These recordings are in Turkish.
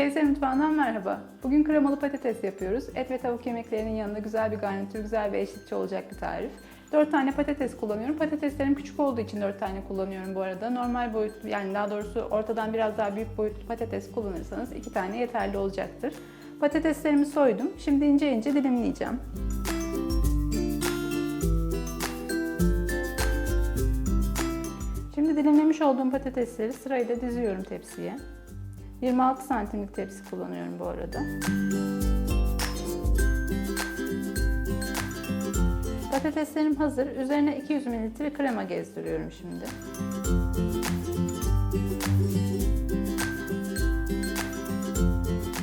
Kevser Mutfağı'ndan merhaba. Bugün kremalı patates yapıyoruz. Et ve tavuk yemeklerinin yanında güzel bir garnitür, güzel bir eşlikçi olacak bir tarif. 4 tane patates kullanıyorum. Patateslerim küçük olduğu için 4 tane kullanıyorum bu arada. Normal boyutlu yani daha doğrusu ortadan biraz daha büyük boyutlu patates kullanırsanız 2 tane yeterli olacaktır. Patateslerimi soydum. Şimdi ince ince dilimleyeceğim. Şimdi dilimlemiş olduğum patatesleri sırayla diziyorum tepsiye. 26 santimlik tepsi kullanıyorum bu arada. Patateslerim hazır. Üzerine 200 ml krema gezdiriyorum şimdi.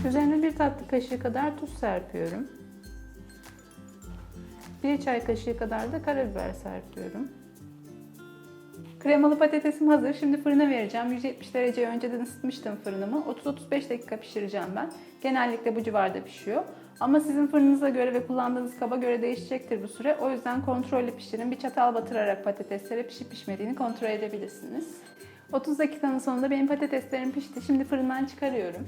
Üzerine bir tatlı kaşığı kadar tuz serpiyorum. Bir çay kaşığı kadar da karabiber serpiyorum. Kremalı patatesim hazır. Şimdi fırına vereceğim. 170 dereceye önceden ısıtmıştım fırınımı. 30-35 dakika pişireceğim ben. Genellikle bu civarda pişiyor. Ama sizin fırınınıza göre ve kullandığınız kaba göre değişecektir bu süre. O yüzden kontrollü pişirin. Bir çatal batırarak patateslere pişip pişmediğini kontrol edebilirsiniz. 30 dakikanın sonunda benim patateslerim pişti. Şimdi fırından çıkarıyorum.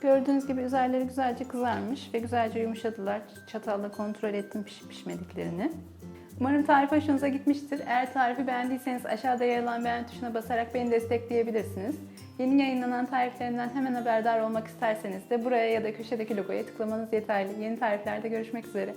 Gördüğünüz gibi üzerleri güzelce kızarmış ve güzelce yumuşadılar. Çatalla kontrol ettim pişip pişmediklerini. Umarım tarif hoşunuza gitmiştir. Eğer tarifi beğendiyseniz aşağıda yer alan beğen tuşuna basarak beni destekleyebilirsiniz. Yeni yayınlanan tariflerimden hemen haberdar olmak isterseniz de buraya ya da köşedeki logoya tıklamanız yeterli. Yeni tariflerde görüşmek üzere.